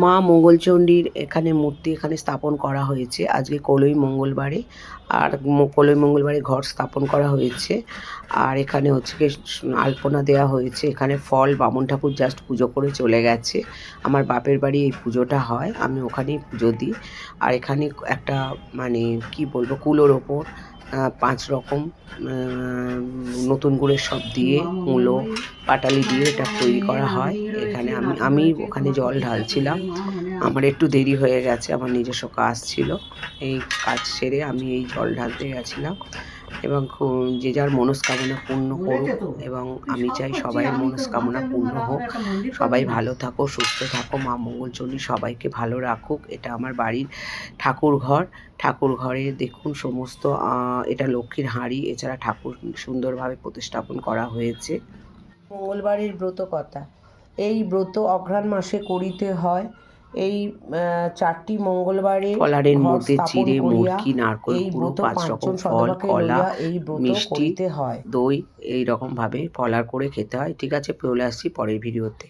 মা মঙ্গলচণ্ডীর এখানে মূর্তি এখানে স্থাপন করা হয়েছে। আজকে কলই মঙ্গলবারে আর কলই মঙ্গলবারে ঘর স্থাপন করা হয়েছে। আর এখানে হচ্ছে স- আলপনা দেওয়া হয়েছে। এখানে ফল, বামুন ঠাকুর জাস্ট পুজো করে চলে গেছে। আমার বাপের বাড়ি এই পুজোটা হয়। আমি ওখানেই পুজো দিই। আর এখানে একটা মানে কি বলব, কুলোর ওপর পাঁচ রকম নতুন গুড়ের সব দিয়ে, মূলো, পাটালি দিয়ে এটা তৈরি করা হয়। এখানে আমি আমি ওখানে জল ঢালছিলাম। আমার একটু দেরি হয়ে গেছে, আমার নিজস্ব কাজ ছিল। এই কাজ সেরে আমি এই জল ঢালতে গেছিলাম। এবং খু- যে যার মনস্কামনা পূর্ণ করুক এবং আমি চাই সবাই মনস্কামনা পূর্ণ হোক। সবাই ভালো থাকো সুস্থ থাকো মা মঙ্গলচণ্ডী সবাইকে ভালো রাখুক। এটা আমার বাড়ির ঠাকুর ঘর। ঠাকুর ঘরে দেখুন সমস্ত এটা লক্ষ্মীর হাঁড়ি। এছাড়া ঠাকুর সুন্দরভাবে প্রতিস্থাপন করা হয়েছে। মঙ্গলবারের ব্রত কথা এই ব্রত অঘ্রাণ মাসে করিতে হয়। এই চারটি মঙ্গলবারে কলারের মধ্যে চিড়ে মুরকি নারকোল এই পুরো পাঁচ রকম ফল কলা এই মিষ্টিতে মিষ্টি হয়। দই এই রকম ভাবে ফলার করে খেতে হয়। ঠিক আছে চলে আসছি পরের ভিডিওতে।